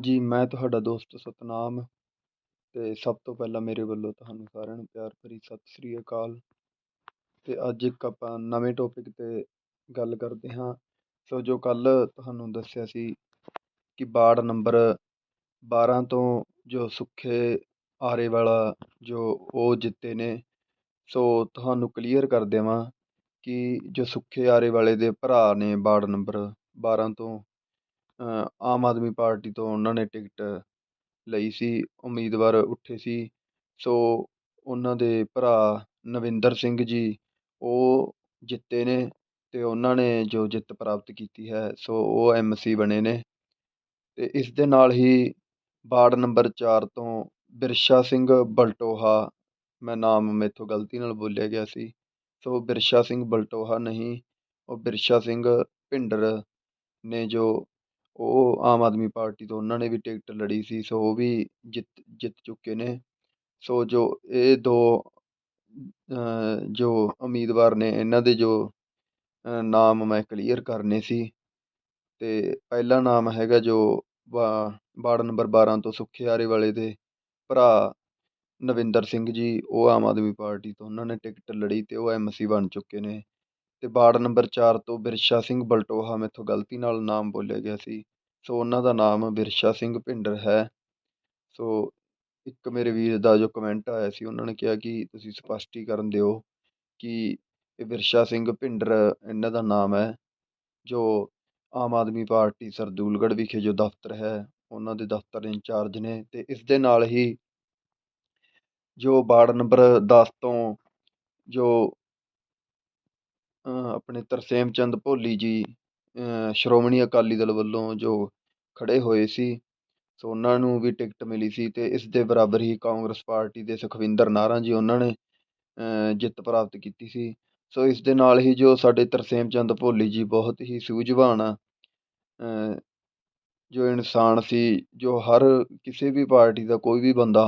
ਜੀ, ਮੈਂ ਤੁਹਾਡਾ ਦੋਸਤ ਸਤਨਾਮ ਅਤੇ ਸਭ ਤੋਂ ਪਹਿਲਾਂ ਮੇਰੇ ਵੱਲੋਂ ਤੁਹਾਨੂੰ ਸਾਰਿਆਂ ਨੂੰ ਪਿਆਰ ਭਰੀ ਸਤਿ ਸ੍ਰੀ ਅਕਾਲ। ਅਤੇ ਅੱਜ ਇੱਕ ਆਪਾਂ ਨਵੇਂ ਟੋਪਿਕ 'ਤੇ ਗੱਲ ਕਰਦੇ ਹਾਂ। ਸੋ ਜੋ ਕੱਲ੍ਹ ਤੁਹਾਨੂੰ ਦੱਸਿਆ ਸੀ ਕਿ ਵਾਰਡ ਨੰਬਰ 12 ਤੋਂ ਜੋ ਸੁੱਖੇ ਆਰੇ ਵਾਲਾ ਜੋ ਉਹ ਜਿੱਤੇ ਨੇ, ਸੋ ਤੁਹਾਨੂੰ ਕਲੀਅਰ ਕਰ ਦੇਵਾਂ ਕਿ ਜੋ ਸੁੱਖੇ ਆਰੇ ਵਾਲੇ ਦੇ ਭਰਾ ਨੇ ਵਾਰਡ ਨੰਬਰ 12 ਤੋਂ ਆਮ ਆਦਮੀ ਪਾਰਟੀ ਤੋਂ ਉਹਨਾਂ ਨੇ ਟਿਕਟ ਲਈ ਸੀ, ਉਮੀਦਵਾਰ ਉੱਠੇ ਸੀ। ਸੋ ਉਹਨਾਂ ਦੇ ਭਰਾ ਨਵਿੰਦਰ ਸਿੰਘ ਜੀ, ਉਹ ਜਿੱਤੇ ਨੇ ਅਤੇ ਉਹਨਾਂ ਨੇ ਜੋ ਜਿੱਤ ਪ੍ਰਾਪਤ ਕੀਤੀ ਹੈ, ਸੋ ਉਹ ਐਮ ਸੀ ਬਣੇ ਨੇ। ਅਤੇ ਇਸ ਦੇ ਨਾਲ ਹੀ ਵਾਰਡ ਨੰਬਰ ਚਾਰ ਤੋਂ ਬਿਰਸ਼ਾ ਸਿੰਘ ਬਲਟੋਹਾ, ਮੈਂ ਨਾਮ ਮੇਥੋਂ ਗਲਤੀ ਨਾਲ ਬੋਲਿਆ ਗਿਆ ਸੀ, ਸੋ ਬਿਰਸ਼ਾ ਸਿੰਘ ਬਲਟੋਹਾ ਨਹੀਂ, ਉਹ ਬਿਰਸ਼ਾ ਸਿੰਘ ਭਿੰਡਰ ਨੇ ਜੋ ਉਹ ਆਮ ਆਦਮੀ ਪਾਰਟੀ ਤੋਂ ਉਹਨਾਂ ਨੇ ਵੀ ਟਿਕਟ ਲੜੀ ਸੀ, ਸੋ ਉਹ ਵੀ ਜਿੱਤ ਜਿੱਤ ਚੁੱਕੇ ਨੇ। ਸੋ ਜੋ ਇਹ ਦੋ ਜੋ ਉਮੀਦਵਾਰ ਨੇ, ਇਹਨਾਂ ਦੇ ਜੋ ਨਾਮ ਮੈਂ ਕਲੀਅਰ ਕਰਨੇ ਸੀ। ਅਤੇ ਪਹਿਲਾ ਨਾਮ ਹੈਗਾ ਜੋ ਵਾ, ਵਾਰਡ ਨੰਬਰ ਬਾਰ੍ਹਾਂ ਤੋਂ ਸੁੱਖੇ ਆਰੇ ਵਾਲੇ ਦੇ ਭਰਾ ਨਵਿੰਦਰ ਸਿੰਘ ਜੀ, ਉਹ ਆਮ ਆਦਮੀ ਪਾਰਟੀ ਤੋਂ ਉਹਨਾਂ ਨੇ ਟਿਕਟ ਲੜੀ ਅਤੇ ਉਹ ਐਮ ਸੀ ਬਣ ਚੁੱਕੇ ਨੇ। ਅਤੇ ਵਾਰਡ ਨੰਬਰ ਚਾਰ ਤੋਂ ਬਿਰਸ਼ਾ ਸਿੰਘ ਬਲਟੋਹਾ ਮੈਥੋਂ ਗਲਤੀ ਨਾਲ ਨਾਮ ਬੋਲਿਆ ਗਿਆ ਸੀ। ਸੋ ਉਹਨਾਂ ਦਾ ਨਾਮ ਬਿਰਸ਼ਾ ਸਿੰਘ ਭਿੰਡਰ ਹੈ। ਸੋ ਇੱਕ ਮੇਰੇ ਵੀਰ ਦਾ ਜੋ ਕਮੈਂਟ ਆਇਆ ਸੀ, ਉਹਨਾਂ ਨੇ ਕਿਹਾ ਕਿ ਤੁਸੀਂ ਸਪਸ਼ਟੀਕਰਨ ਦਿਓ ਕਿ ਇਹ ਬਿਰਸ਼ਾ ਸਿੰਘ ਭਿੰਡਰ ਇਹਨਾਂ ਦਾ ਨਾਮ ਹੈ, ਜੋ ਆਮ ਆਦਮੀ ਪਾਰਟੀ ਸਰਦੂਲਗੜ੍ਹ ਵਿਖੇ ਜੋ ਦਫ਼ਤਰ ਹੈ, ਉਹਨਾਂ ਦੇ ਦਫ਼ਤਰ ਇੰਚਾਰਜ ਨੇ ਅਤੇ ਇਸ ਦੇ ਨਾਲ ਹੀ ਜੋ ਵਾਰਡ ਨੰਬਰ ਦਸ ਤੋਂ ਜੋ ਆਪਣੇ ਤਰਸੇਮ ਚੰਦ ਭੋਲੀ ਜੀ ਸ਼੍ਰੋਮਣੀ ਅਕਾਲੀ ਦਲ ਵੱਲੋਂ ਜੋ ਖੜ੍ਹੇ ਹੋਏ ਸੀ, ਸੋ ਉਹਨਾਂ ਨੂੰ ਵੀ ਟਿਕਟ ਮਿਲੀ ਸੀ ਅਤੇ ਇਸ ਦੇ ਬਰਾਬਰ ਹੀ ਕਾਂਗਰਸ ਪਾਰਟੀ ਦੇ ਸੁਖਵਿੰਦਰ ਨਾਹਰਾ ਜੀ ਉਹਨਾਂ ਨੇ ਜਿੱਤ ਪ੍ਰਾਪਤ ਕੀਤੀ ਸੀ। ਸੋ ਇਸ ਦੇ ਨਾਲ ਹੀ ਜੋ ਸਾਡੇ ਤਰਸੇਮ ਚੰਦ ਭੋਲੀ ਜੀ ਬਹੁਤ ਹੀ ਸੂਝਵਾਨ ਆ ਜੋ ਇਨਸਾਨ ਸੀ, ਜੋ ਹਰ ਕਿਸੇ ਵੀ ਪਾਰਟੀ ਦਾ ਕੋਈ ਵੀ ਬੰਦਾ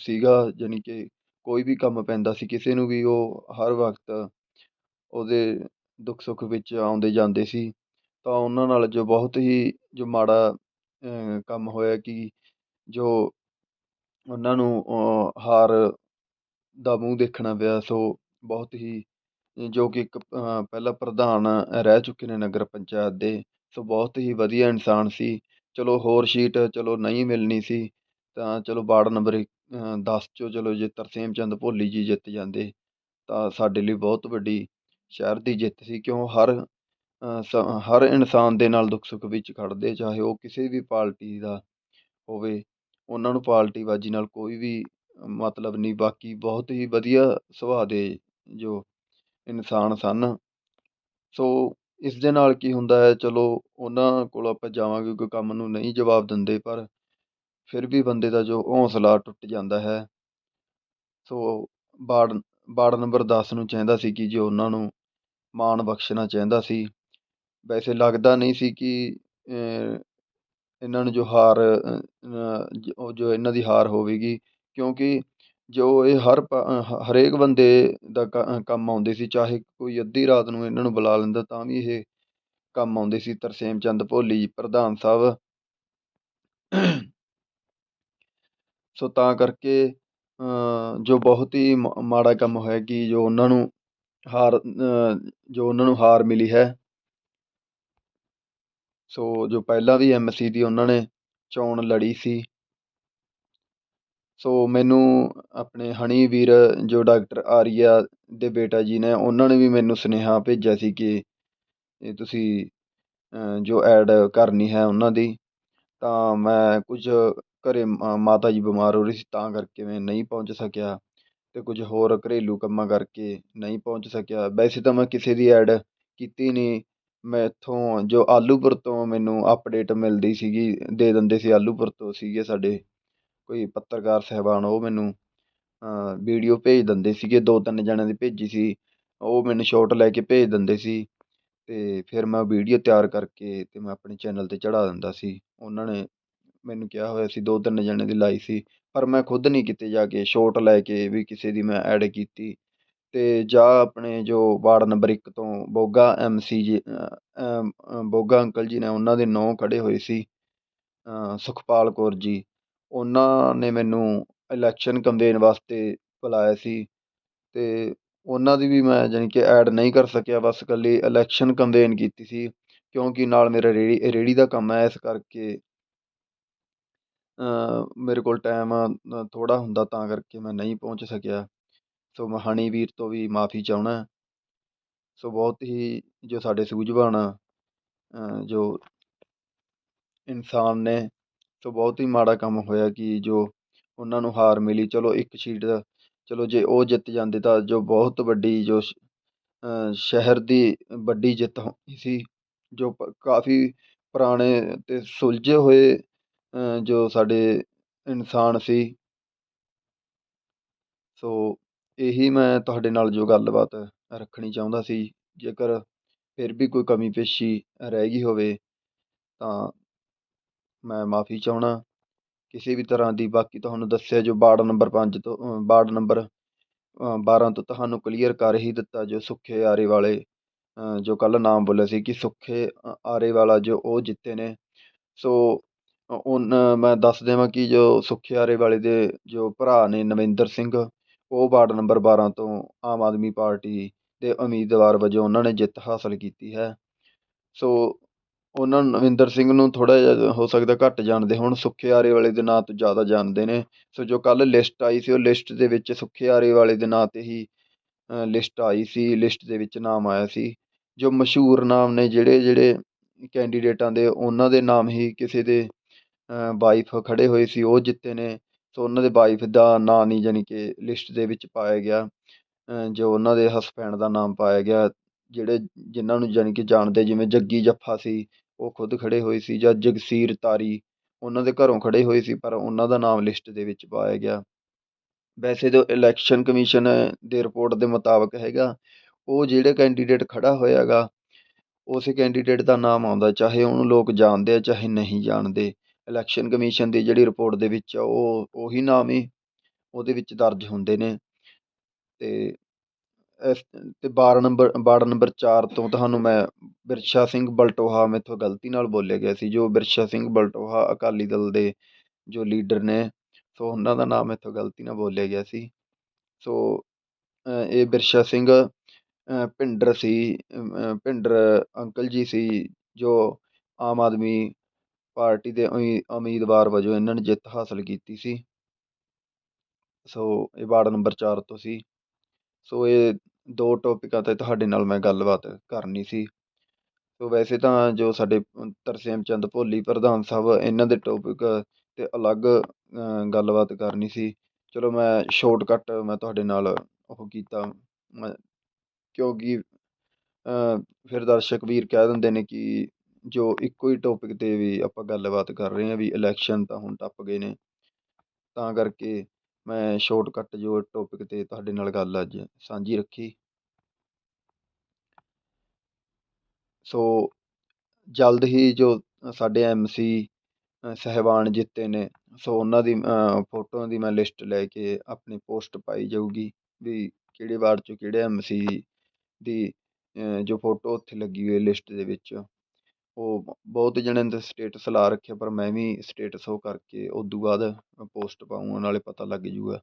ਸੀਗਾ, ਜਾਣੀ ਕਿ ਕੋਈ ਵੀ ਕੰਮ ਪੈਂਦਾ ਸੀ, ਕਿਸੇ ਨੂੰ ਵੀ ਉਹ ਹਰ ਵਕਤ ਉਹਦੇ ਦੁੱਖ ਸੁੱਖ ਵਿੱਚ ਆਉਂਦੇ ਜਾਂਦੇ ਸੀ, ਤਾਂ ਉਹਨਾਂ ਨਾਲ ਜੋ ਬਹੁਤ ਹੀ ਜੋ ਮਾੜਾ ਕੰਮ ਹੋਇਆ ਕਿ ਜੋ ਉਹਨਾਂ ਨੂੰ ਹਾਰ ਦਾ ਮੂੰਹ ਦੇਖਣਾ ਪਿਆ, ਸੋ ਬਹੁਤ ਹੀ ਜੋ ਕਿ ਇੱਕ ਪਹਿਲਾਂ ਪ੍ਰਧਾਨ ਰਹਿ ਚੁੱਕੇ ਨੇ ਨਗਰ ਪੰਚਾਇਤ ਦੇ, ਸੋ ਬਹੁਤ ਹੀ ਵਧੀਆ ਇਨਸਾਨ ਸੀ। ਚਲੋ ਹੋਰ ਸੀਟ ਚਲੋ ਨਹੀਂ ਮਿਲਣੀ ਸੀ, ਤਾਂ ਚਲੋ ਵਾਰਡ ਨੰਬਰ ਦਸ 'ਚੋਂ ਚਲੋ ਜੇ ਤਰਸੇਮ ਚੰਦ ਭੋਲੀ ਜੀ ਜਿੱਤ ਜਾਂਦੇ, ਤਾਂ ਸਾਡੇ ਲਈ ਬਹੁਤ ਵੱਡੀ ਸ਼ਹਿਰ ਦੀ ਜਿੱਤ ਸੀ, ਕਿਉਂ ਹਰ ਸ, ਹਰ ਇਨਸਾਨ ਦੇ ਨਾਲ ਦੁੱਖ ਸੁੱਖ ਵਿੱਚ ਖੜ੍ਹਦੇ, ਚਾਹੇ ਉਹ ਕਿਸੇ ਵੀ ਪਾਰਟੀ ਦਾ ਹੋਵੇ, ਉਹਨਾਂ ਨੂੰ ਪਾਰਟੀਬਾਜ਼ੀ ਨਾਲ ਕੋਈ ਵੀ ਮਤਲਬ ਨਹੀਂ, ਬਾਕੀ ਬਹੁਤ ਹੀ ਵਧੀਆ ਸੁਭਾਅ ਦੇ ਜੋ ਇਨਸਾਨ ਸਨ। ਸੋ, ਇਸ ਦੇ ਨਾਲ ਕੀ ਹੁੰਦਾ ਹੈ, ਚਲੋ ਉਹਨਾਂ ਕੋਲ ਆਪਾਂ ਜਾਵਾਂਗੇ, ਕੋਈ ਕੰਮ ਨੂੰ ਨਹੀਂ ਜਵਾਬ ਦਿੰਦੇ, ਪਰ ਫਿਰ ਵੀ ਬੰਦੇ ਦਾ ਜੋ ਹੌਸਲਾ ਟੁੱਟ ਜਾਂਦਾ ਹੈ। ਸੋ ਵਾਰਡ ਵਾਰਡ ਨੰਬਰ ਦਸ ਨੂੰ ਚਾਹੁੰਦਾ ਸੀ ਕਿ ਜੇ ਉਹਨਾਂ ਨੂੰ ਮਾਣ ਬਖਸ਼ਣਾ ਚਾਹੁੰਦਾ ਸੀ। ਵੈਸੇ ਲੱਗਦਾ ਨਹੀਂ ਸੀ ਕਿ ਇਹਨਾਂ ਨੂੰ ਜੋ ਹਾਰ ਉਹ ਜੋ ਇਹਨਾਂ ਦੀ ਹਾਰ ਹੋਵੇਗੀ। ਕਿਉਂਕਿ ਜੋ ਇਹ ਹਰ ਹਰੇਕ ਬੰਦੇ ਦਾ ਕੰਮ ਆਉਂਦੇ ਸੀ। ਚਾਹੇ ਕੋਈ ਅੱਧੀ ਰਾਤ ਨੂੰ ਇਹਨਾਂ ਨੂੰ ਬੁਲਾ ਲੈਂਦਾ, ਤਾਂ ਵੀ ਇਹ ਕੰਮ ਆਉਂਦੇ ਸੀ। ਤਰਸੇਮ ਚੰਦ ਭੋਲੀ, ਪ੍ਰਧਾਨ ਸਾਹਿਬ। ਸੋ ਤਾਂ ਕਰਕੇ ਜੋ ਬਹੁਤ ਹੀ ਮਾੜਾ ਕੰਮ ਹੋਇਆ ਕਿ ਜੋ ਉਹਨਾਂ ਨੂੰ ਹਾਰ ਜੋ ਉਹਨਾਂ ਨੂੰ ਹਾਰ ਮਿਲੀ ਹੈ। ਸੋ ਜੋ ਪਹਿਲਾਂ ਵੀ ਐਮ ਸੀ ਦੀ ਉਹਨਾਂ ਨੇ ਚੋਣ ਲੜੀ ਸੀ। ਸੋ ਮੈਨੂੰ ਆਪਣੇ ਹਣੀ ਵੀਰ, ਜੋ ਡਾਕਟਰ ਆਰੀਆ ਦੇ ਬੇਟਾ ਜੀ ਨੇ, ਉਹਨਾਂ ਨੇ ਵੀ ਮੈਨੂੰ ਸੁਨੇਹਾ ਭੇਜਿਆ ਸੀ ਕਿ ਇਹ ਤੁਸੀਂ ਜੋ ਐਡ ਕਰਨੀ ਹੈ ਉਹਨਾਂ ਦੀ, ਤਾਂ ਮੈਂ ਕੁਝ ਘਰੇ ਮਾਤਾ ਜੀ ਬਿਮਾਰ ਹੋ ਰਹੀ ਸੀ, ਤਾਂ ਕਰਕੇ ਮੈਂ ਨਹੀਂ ਪਹੁੰਚ ਸਕਿਆ। ਅਤੇ ਕੁਝ ਹੋਰ ਘਰੇਲੂ ਕੰਮਾਂ ਕਰਕੇ ਨਹੀਂ ਪਹੁੰਚ ਸਕਿਆ। ਵੈਸੇ ਤਾਂ ਮੈਂ ਕਿਸੇ ਦੀ ਐਡ ਕੀਤੀ ਨਹੀਂ। ਮੈਂ ਇੱਥੋਂ ਜੋ ਆਲੂਪੁਰ ਤੋਂ ਮੈਨੂੰ ਅਪਡੇਟ ਮਿਲਦੀ ਸੀਗੀ, ਦੇ ਦਿੰਦੇ ਸੀ ਆਲੂਪੁਰ ਤੋਂ ਸੀਗੇ ਸਾਡੇ ਕੋਈ ਪੱਤਰਕਾਰ ਸਾਹਿਬਾਨ, ਉਹ ਮੈਨੂੰ ਵੀਡੀਓ ਭੇਜ ਦਿੰਦੇ ਸੀਗੇ। ਦੋ ਤਿੰਨ ਜਣਿਆਂ ਦੀ ਭੇਜੀ ਸੀ। ਉਹ ਮੈਨੂੰ ਸ਼ੋਟ ਲੈ ਕੇ ਭੇਜ ਦਿੰਦੇ ਸੀ ਅਤੇ ਫਿਰ ਮੈਂ ਵੀਡੀਓ ਤਿਆਰ ਕਰਕੇ ਅਤੇ ਮੈਂ ਆਪਣੇ ਚੈਨਲ 'ਤੇ ਚੜ੍ਹਾ ਦਿੰਦਾ ਸੀ। ਉਹਨਾਂ ਨੇ ਮੈਨੂੰ ਕਿਹਾ ਹੋਇਆ ਸੀ, ਦੋ ਤਿੰਨ ਜਣੇ ਦੀ ਲਾਈ ਸੀ, ਪਰ ਮੈਂ ਖੁਦ ਨਹੀਂ ਕਿਤੇ ਜਾ ਕੇ ਸ਼ੋਟ ਲੈ ਕੇ ਵੀ ਕਿਸੇ ਦੀ ਮੈਂ ਐਡ ਕੀਤੀ। ਅਤੇ ਜਾਂ ਆਪਣੇ ਜੋ ਵਾਰਡ ਨੰਬਰ ਇੱਕ ਤੋਂ ਬੋਗਾ ਐਮ ਸੀ ਜੀ ਬੋਗਾ ਅੰਕਲ ਜੀ ਨੇ ਉਹਨਾਂ ਦੇ ਨੌਂ ਖੜ੍ਹੇ ਹੋਏ ਸੀ ਸੁਖਪਾਲ ਕੌਰ ਜੀ, ਉਹਨਾਂ ਨੇ ਮੈਨੂੰ ਇਲੈਕਸ਼ਨ ਕੈਂਪੇਨ ਵਾਸਤੇ ਬੁਲਾਇਆ ਸੀ ਅਤੇ ਉਹਨਾਂ ਦੀ ਵੀ ਮੈਂ ਜਾਣੀ ਕਿ ਐਡ ਨਹੀਂ ਕਰ ਸਕਿਆ, ਬਸ ਇਕੱਲੀ ਇਲੈਕਸ਼ਨ ਕੈਂਪੇਨ ਕੀਤੀ ਸੀ, ਕਿਉਂਕਿ ਨਾਲ ਮੇਰਾ ਰੇਹੜੀ ਰੇਹੜੀ ਦਾ ਕੰਮ ਹੈ ਇਸ ਕਰਕੇ ਮੇਰੇ ਕੋਲ ਟਾਈਮ ਥੋੜ੍ਹਾ ਹੁੰਦਾ ਤਾਂ ਕਰਕੇ ਮੈਂ ਨਹੀਂ ਪਹੁੰਚ ਸਕਿਆ। ਸੋ ਮੈਂ ਹਨੀ ਵੀਰ ਤੋਂ ਵੀ ਮਾਫੀ ਚਾਹੁੰਦਾ ਸੋ ਬਹੁਤ ਹੀ ਜੋ ਸਾਡੇ ਸੂਝਵਾਨ ਜੋ ਇਨਸਾਨ ਨੇ, ਸੋ ਬਹੁਤ ਹੀ ਮਾੜਾ ਕੰਮ ਹੋਇਆ ਕਿ ਜੋ ਉਹਨਾਂ ਨੂੰ ਹਾਰ ਮਿਲੀ। ਚਲੋ ਇੱਕ ਸੀਟ ਚਲੋ ਜੇ ਉਹ ਜਿੱਤ ਜਾਂਦੇ ਤਾਂ ਜੋ ਬਹੁਤ ਵੱਡੀ ਜੋ ਸ਼ਹਿਰ ਦੀ ਵੱਡੀ ਜਿੱਤ ਹੋਣੀ ਸੀ। ਜੋ ਕਾਫੀ ਪੁਰਾਣੇ ਅਤੇ ਸੁਲਝੇ ਹੋਏ ਜੋ ਸਾਡੇ ਇਨਸਾਨ ਸੀ। ਸੋ ਇਹੀ ਮੈਂ ਤੁਹਾਡੇ ਨਾਲ ਜੋ ਗੱਲਬਾਤ ਰੱਖਣੀ ਚਾਹੁੰਦਾ ਸੀ, ਜੇਕਰ ਫਿਰ ਵੀ ਕੋਈ ਕਮੀ ਪੇਸ਼ੀ ਰਹਿ ਗਈ ਹੋਵੇ, ਤਾਂ ਮੈਂ ਮਾਫੀ ਚਾਹੁੰਦਾ। ਕਿਸੇ ਵੀ ਤਰ੍ਹਾਂ ਦੀ ਬਾਕੀ ਤੁਹਾਨੂੰ ਦੱਸਿਆ ਜੋ ਵਾਰਡ ਨੰਬਰ ਪੰਜ ਤੋਂ ਵਾਰਡ ਨੰਬਰ ਬਾਰ੍ਹਾਂ ਤੋਂ ਤੁਹਾਨੂੰ ਕਲੀਅਰ ਕਰ ਹੀ ਦਿੱਤਾ ਜੋ ਸੁੱਖੇ ਆਰੇ ਵਾਲੇ ਜੋ ਕੱਲ੍ਹ ਨਾਮ ਬੋਲਿਆ ਸੀ ਕਿ ਸੁੱਖੇ ਆਰੇ ਵਾਲਾ ਜੋ ਉਹ ਜਿੱਤੇ ਨੇ। ਸੋ ਉਹਨਾਂ ਮੈਂ ਦੱਸ ਦੇਵਾਂ ਕਿ ਜੋ ਸੁੱਖੇ ਆਰੇ ਵਾਲੇ ਦੇ ਜੋ ਭਰਾ ਨੇ ਨਵਿੰਦਰ ਸਿੰਘ, ਉਹ ਵਾਰਡ ਨੰਬਰ ਬਾਰ੍ਹਾਂ ਤੋਂ ਆਮ ਆਦਮੀ ਪਾਰਟੀ ਦੇ ਉਮੀਦਵਾਰ ਵਜੋਂ ਉਹਨਾਂ ਨੇ ਜਿੱਤ ਹਾਸਲ ਕੀਤੀ ਹੈ। ਸੋ, ਉਹਨਾਂ ਨਵਿੰਦਰ ਸਿੰਘ ਨੂੰ ਥੋੜ੍ਹਾ ਜਿਹਾ ਹੋ ਸਕਦਾ ਘੱਟ ਜਾਣਦੇ ਹੁਣ ਸੁੱਖੇ ਆਰੇ ਵਾਲੇ ਦੇ ਨਾਂ ਤੋਂ ਜ਼ਿਆਦਾ ਜਾਣਦੇ ਨੇ। ਸੋ, ਜੋ ਕੱਲ੍ਹ ਲਿਸਟ ਆਈ ਸੀ, ਉਹ ਲਿਸਟ ਦੇ ਵਿੱਚ ਸੁੱਖੇ ਆਰੇ ਵਾਲੇ ਦੇ ਨਾਂ 'ਤੇ ਹੀ ਲਿਸਟ ਆਈ ਸੀ, ਲਿਸਟ ਦੇ ਵਿੱਚ ਨਾਮ ਆਇਆ ਸੀ। ਜੋ ਮਸ਼ਹੂਰ ਨਾਮ ਨੇ, ਜਿਹੜੇ ਜਿਹੜੇ ਕੈਂਡੀਡੇਟਾਂ ਦੇ, ਉਹਨਾਂ ਦੇ ਨਾਮ ਹੀ ਕਿਸੇ ਦੇ ਵਾਈਫ ਖੜ੍ਹੇ ਹੋਏ ਸੀ, ਉਹ ਜਿੱਤੇ ਨੇ, ਸੋ ਉਹਨਾਂ ਦੇ ਵਾਈਫ ਦਾ ਨਾਂ ਨਹੀਂ ਜਾਣੀ ਕਿ ਲਿਸਟ ਦੇ ਵਿੱਚ ਪਾਇਆ ਗਿਆ ਜੋ ਉਹਨਾਂ ਦੇ ਹਸਬੈਂਡ ਦਾ ਨਾਮ ਪਾਇਆ ਗਿਆ, ਜਿਹੜੇ ਜਿਨ੍ਹਾਂ ਨੂੰ ਜਾਣੀ ਕਿ ਜਾਣਦੇ ਜਿਵੇਂ ਜੱਗੀ ਜੱਫਾ ਸੀ, ਉਹ ਖੁਦ ਖੜ੍ਹੇ ਹੋਏ ਸੀ, ਜਾਂ ਜਗਸੀਰ ਤਾਰੀ, ਉਹਨਾਂ ਦੇ ਘਰੋਂ ਖੜ੍ਹੇ ਹੋਏ ਸੀ, ਪਰ ਉਹਨਾਂ ਦਾ ਨਾਮ ਲਿਸਟ ਦੇ ਵਿੱਚ ਪਾਇਆ ਗਿਆ। ਵੈਸੇ ਤਾਂ ਇਲੈਕਸ਼ਨ ਕਮਿਸ਼ਨ ਦੇ ਰਿਪੋਰਟ ਦੇ ਮੁਤਾਬਕ ਹੈਗਾ, ਉਹ ਜਿਹੜੇ ਕੈਂਡੀਡੇਟ ਖੜ੍ਹਾ ਹੋਇਆ ਗਾ, ਉਸੇ ਕੈਂਡੀਡੇਟ ਦਾ ਨਾਮ ਆਉਂਦਾ, ਚਾਹੇ ਉਹਨੂੰ ਲੋਕ ਜਾਣਦੇ ਆ, ਚਾਹੇ ਨਹੀਂ ਜਾਣਦੇ। ਇਲੈਕਸ਼ਨ ਕਮਿਸ਼ਨ ਦੀ ਜਿਹੜੀ ਰਿਪੋਰਟ ਦੇ ਵਿੱਚ ਆ, ਉਹ, ਉਹੀ ਨਾਮ ਹੀ ਉਹਦੇ ਵਿੱਚ ਦਰਜ ਹੁੰਦੇ ਨੇ। ਅਤੇ ਇਸ ਅਤੇ ਵਾਰ ਨੰਬਰ ਵਾਰਡ ਨੰਬਰ ਚਾਰ ਤੋਂ ਤੁਹਾਨੂੰ ਮੈਂ ਬਿਰਛਾ ਸਿੰਘ ਬਲਟੋਹਾ ਮੈਥੋਂ ਗਲਤੀ ਨਾਲ ਬੋਲਿਆ ਗਿਆ ਸੀ, ਜੋ ਬਿਰਸ਼ਾ ਸਿੰਘ ਬਲਟੋਹਾ ਅਕਾਲੀ ਦਲ ਦੇ ਜੋ ਲੀਡਰ ਨੇ, ਸੋ ਉਹਨਾਂ ਦਾ ਨਾਮ ਮੈਥੋਂ ਗਲਤੀ ਨਾਲ ਬੋਲਿਆ ਗਿਆ ਸੀ। ਸੋ ਇਹ ਬਿਰਸ਼ਾ ਸਿੰਘ ਭਿੰਡਰ ਸੀ ਭਿੰਡਰ ਅੰਕਲ ਜੀ ਸੀ, ਜੋ ਆਮ ਆਦਮੀ ਪਾਰਟੀ ਦੇ ਉਮੀ ਉਮੀਦਵਾਰ ਵਜੋਂ ਇਹਨਾਂ ਨੇ ਜਿੱਤ ਹਾਸਲ ਕੀਤੀ ਸੀ। ਸੋ ਇਹ ਵਾਰਡ ਨੰਬਰ ਚਾਰ ਤੋਂ ਸੀ। ਸੋ ਇਹ ਦੋ ਟੋਪਿਕਾਂ 'ਤੇ ਤੁਹਾਡੇ ਨਾਲ ਮੈਂ ਗੱਲਬਾਤ ਕਰਨੀ ਸੀ। ਸੋ ਵੈਸੇ ਤਾਂ ਜੋ ਸਾਡੇ ਤਰਸੇਮ ਚੰਦ ਭੋਲੀ ਪ੍ਰਧਾਨ ਸਾਹਿਬ ਇਹਨਾਂ ਦੇ ਟੋਪਿਕ 'ਤੇ ਅਲੱਗ ਗੱਲਬਾਤ ਕਰਨੀ ਸੀ। ਚਲੋ ਮੈਂ ਸ਼ੋਰਟਕੱਟ ਮੈਂ ਤੁਹਾਡੇ ਨਾਲ ਉਹ ਕੀਤਾ। ਕਿਉਂਕਿ ਫਿਰ ਦਰਸ਼ਕ ਵੀਰ ਕਹਿ ਦਿੰਦੇ ਨੇ ਕਿ ਜੋ ਇੱਕੋ ਹੀ ਟੋਪਿਕ 'ਤੇ ਵੀ ਆਪਾਂ ਗੱਲਬਾਤ ਕਰ ਰਹੇ ਹਾਂ ਵੀ ਇਲੈਕਸ਼ਨ ਤਾਂ ਹੁਣ ਟੱਪ ਗਏ ਨੇ। ਤਾਂ ਕਰਕੇ ਮੈਂ ਸ਼ੋਰਟਕੱਟ ਜੋ ਟੋਪਿਕ 'ਤੇ ਤੁਹਾਡੇ ਨਾਲ ਗੱਲ ਅੱਜ ਸਾਂਝੀ ਰੱਖੀ। ਸੋ ਜਲਦ ਹੀ ਜੋ ਸਾਡੇ ਐਮ ਸੀ ਸਹਿਬਾਨ ਜਿੱਤੇ ਨੇ ਸੋ ਉਹਨਾਂ ਦੀ ਫੋਟੋਆਂ ਦੀ ਮੈਂ ਲਿਸਟ ਲੈ ਕੇ ਆਪਣੀ ਪੋਸਟ ਪਾਈ ਜਾਊਗੀ ਵੀ ਕਿਹੜੇ ਵਾਰਡ 'ਚੋਂ ਕਿਹੜੇ ਐਮ ਸੀ ਦੀ ਜੋ ਫੋਟੋ ਉੱਥੇ ਲੱਗੀ ਹੋਈ ਲਿਸਟ ਦੇ ਵਿੱਚ। ਉਹ ਬਹੁਤ ਜਣਿਆਂ ਨੇ ਸਟੇਟਸ ਲਾ ਰੱਖਿਆ, ਪਰ ਮੈਂ ਵੀ ਸਟੇਟਸ ਉਹ ਕਰਕੇ ਉਦੋਂ ਬਾਅਦ ਪੋਸਟ ਪਾਊਂਗਾ, ਨਾਲੇ ਪਤਾ ਲੱਗ ਜੂਗਾ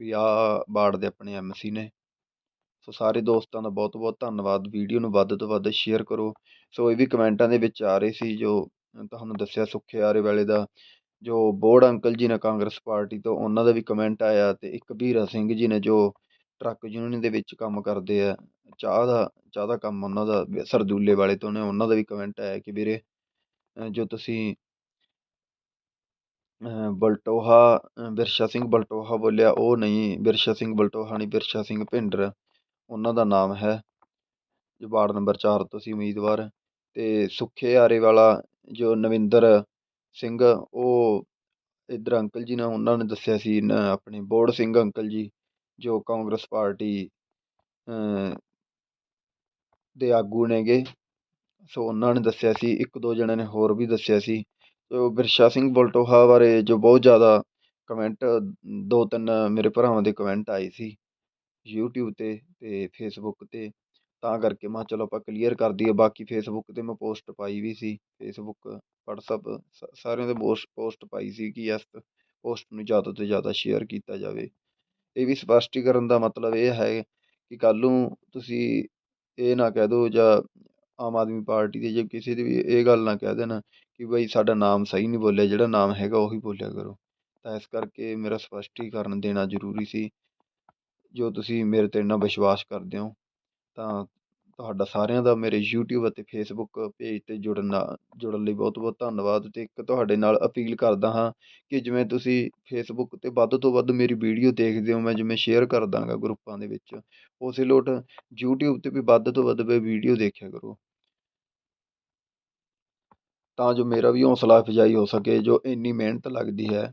ਵੀ ਆਹ ਵਾਰਡ ਦੇ ਆਪਣੇ ਐਮ ਸੀ ਨੇ। ਸੋ ਸਾਰੇ ਦੋਸਤਾਂ ਦਾ ਬਹੁਤ ਬਹੁਤ ਧੰਨਵਾਦ। ਵੀਡੀਓ ਨੂੰ ਵੱਧ ਤੋਂ ਵੱਧ ਸ਼ੇਅਰ ਕਰੋ। ਸੋ ਇਹ ਵੀ ਕਮੈਂਟਾਂ ਦੇ ਵਿੱਚ ਆ ਰਹੇ ਸੀ ਜੋ ਤੁਹਾਨੂੰ ਦੱਸਿਆ ਸੁੱਖੇ ਆਰੇ ਵਾਲੇ ਦਾ, ਜੋ ਬੋੜ ਅੰਕਲ ਜੀ ਨੇ ਕਾਂਗਰਸ ਪਾਰਟੀ ਤੋਂ, ਉਹਨਾਂ ਦਾ ਵੀ ਕਮੈਂਟ ਆਇਆ ਅਤੇ ਇੱਕ ਵੀਰਾ ਸਿੰਘ ਜੀ ਨੇ ਜੋ ਟਰੱਕ ਯੂਨੀਅਨ ਦੇ ਵਿੱਚ ਕੰਮ ਕਰਦੇ ਹੈ ਚਾਹ ਦਾ ਚਾਹ ਦਾ ਕੰਮ ਉਹਨਾਂ ਦਾ ਸਰਦੂਲੇ ਵਾਲੇ ਤੋਂ ਨੇ, ਉਹਨਾਂ ਦਾ ਵੀ ਕਮੈਂਟ ਆਇਆ ਕਿ ਵੀਰੇ ਜੋ ਤੁਸੀਂ ਬਲਟੋਹਾ ਬਿਰਸ਼ਾ ਸਿੰਘ ਬਲਟੋਹਾ ਬੋਲਿਆ, ਉਹ ਨਹੀਂ, ਬਿਰਸ਼ਾ ਸਿੰਘ ਬਲਟੋਹਾ ਨਹੀਂ, ਬਿਰਸ਼ਾ ਸਿੰਘ ਭਿੰਡਰ, ਉਹਨਾਂ ਦਾ ਨਾਮ ਹੈ। ਜੋ ਵਾਰਡ ਨੰਬਰ ਚਾਰ ਤੋਂ ਸੀ ਉਮੀਦਵਾਰ। ਅਤੇ ਸੁੱਖੇ ਆਰੇ ਵਾਲਾ ਜੋ ਨਵਿੰਦਰ ਸਿੰਘ, ਉਹ ਇੱਧਰ ਅੰਕਲ ਜੀ ਨੇ, ਉਹਨਾਂ ਨੇ ਦੱਸਿਆ ਸੀ ਆਪਣੇ ਬੋੜ ਸਿੰਘ ਅੰਕਲ ਜੀ ਜੋ ਕਾਂਗਰਸ ਪਾਰਟੀ ਦੇ ਆਗੂ ਨੇਗੇ। ਸੋ ਉਹਨਾਂ ਨੇ ਦੱਸਿਆ ਸੀ, ਇੱਕ ਦੋ ਜਣਿਆਂ ਨੇ ਹੋਰ ਵੀ ਦੱਸਿਆ ਸੀ। ਸੋ ਵਿਰਸ਼ਾ ਸਿੰਘ ਬਲਟੋਹਾ ਬਾਰੇ ਜੋ ਬਹੁਤ ਜ਼ਿਆਦਾ ਕਮੈਂਟ ਦੋ ਤਿੰਨ ਮੇਰੇ ਭਰਾਵਾਂ ਦੇ ਕਮੈਂਟ ਆਏ ਸੀ ਯੂਟਿਊਬ 'ਤੇ ਅਤੇ ਫੇਸਬੁੱਕ 'ਤੇ। ਤਾਂ ਕਰਕੇ ਮੈਂ ਚਲੋ ਆਪਾਂ ਕਲੀਅਰ ਕਰ ਦਈਏ। ਬਾਕੀ ਫੇਸਬੁੱਕ 'ਤੇ ਮੈਂ ਪੋਸਟ ਪਾਈ ਵੀ ਸੀ। ਫੇਸਬੁੱਕ ਵਟਸਐਪ ਸ, ਸਾਰਿਆਂ 'ਤੇ ਪੋਸਟ ਪੋਸਟ ਪਾਈ ਸੀ ਕਿ ਇਸ ਪੋਸਟ ਨੂੰ ਜ਼ਿਆਦਾ ਤੋਂ ਜ਼ਿਆਦਾ ਸ਼ੇਅਰ ਕੀਤਾ ਜਾਵੇ। ਇਹ ਵੀ ਸਪਸ਼ਟੀਕਰਨ ਦਾ ਮਤਲਬ ਇਹ ਹੈ ਕਿ ਕੱਲ੍ਹ ਨੂੰ ਤੁਸੀਂ ਇਹ ਨਾ ਕਹਿ ਦਿਓ ਜਾਂ ਆਮ ਆਦਮੀ ਪਾਰਟੀ ਦੇ ਜਾਂ ਕਿਸੇ ਦੀ ਵੀ ਇਹ ਗੱਲ ਨਾ ਕਹਿ ਦੇਣ ਕਿ ਬਈ ਸਾਡਾ ਨਾਮ ਸਹੀ ਨਹੀਂ ਬੋਲਿਆ, ਜਿਹੜਾ ਨਾਮ ਹੈਗਾ ਉਹੀ ਬੋਲਿਆ ਕਰੋ। ਤਾਂ ਇਸ ਕਰਕੇ ਮੇਰਾ ਸਪਸ਼ਟੀਕਰਨ ਦੇਣਾ ਜ਼ਰੂਰੀ ਸੀ। ਜੋ ਤੁਸੀਂ ਮੇਰੇ 'ਤੇ ਇੰਨਾ ਵਿਸ਼ਵਾਸ ਕਰਦੇ ਹੋ, ਤਾਂ ਤੁਹਾਡਾ ਸਾਰਿਆਂ ਦਾ ਮੇਰੇ ਯੂਟਿਊਬ ਅਤੇ ਫੇਸਬੁੱਕ ਪੇਜ 'ਤੇ ਜੁੜਨ ਨਾਲ, ਜੁੜਨ ਲਈ ਬਹੁਤ ਬਹੁਤ ਧੰਨਵਾਦ ਅਤੇ ਇੱਕ ਤੁਹਾਡੇ ਨਾਲ ਅਪੀਲ ਕਰਦਾ ਹਾਂ ਕਿ ਜਿਵੇਂ ਤੁਸੀਂ ਫੇਸਬੁੱਕ 'ਤੇ ਵੱਧ ਤੋਂ ਵੱਧ ਮੇਰੀ ਵੀਡੀਓ ਦੇਖਦੇ ਹੋ, ਮੈਂ ਜਿਵੇਂ ਸ਼ੇਅਰ ਕਰ ਦਾਂਗਾ ਗਰੁੱਪਾਂ ਦੇ ਵਿੱਚ, ਉਸੇ ਲੋਟ ਯੂਟਿਊਬ 'ਤੇ ਵੀ ਵੱਧ ਤੋਂ ਵੱਧ ਵੇ ਵੀਡੀਓ ਦੇਖਿਆ ਕਰੋ। ਤਾਂ ਜੋ ਮੇਰਾ ਵੀ ਹੌਸਲਾ ਅਫਜ਼ਾਈ ਹੋ ਸਕੇ, ਜੋ ਇੰਨੀ ਮਿਹਨਤ ਲੱਗਦੀ ਹੈ।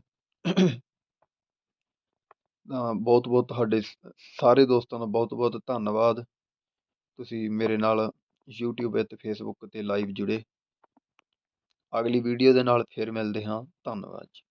ਤਾਂ ਬਹੁਤ ਬਹੁਤ ਤੁਹਾਡੇ ਸਾਰੇ ਦੋਸਤਾਂ ਦਾ ਬਹੁਤ ਬਹੁਤ ਧੰਨਵਾਦ। ਤੁਸੀਂ ਮੇਰੇ ਨਾਲ ਯੂਟਿਊਬ ਅਤੇ ਫੇਸਬੁੱਕ 'ਤੇ ਲਾਈਵ ਜੁੜੇ। ਅਗਲੀ ਵੀਡੀਓ ਦੇ ਨਾਲ ਫਿਰ ਮਿਲਦੇ ਹਾਂ। ਧੰਨਵਾਦ ਜੀ।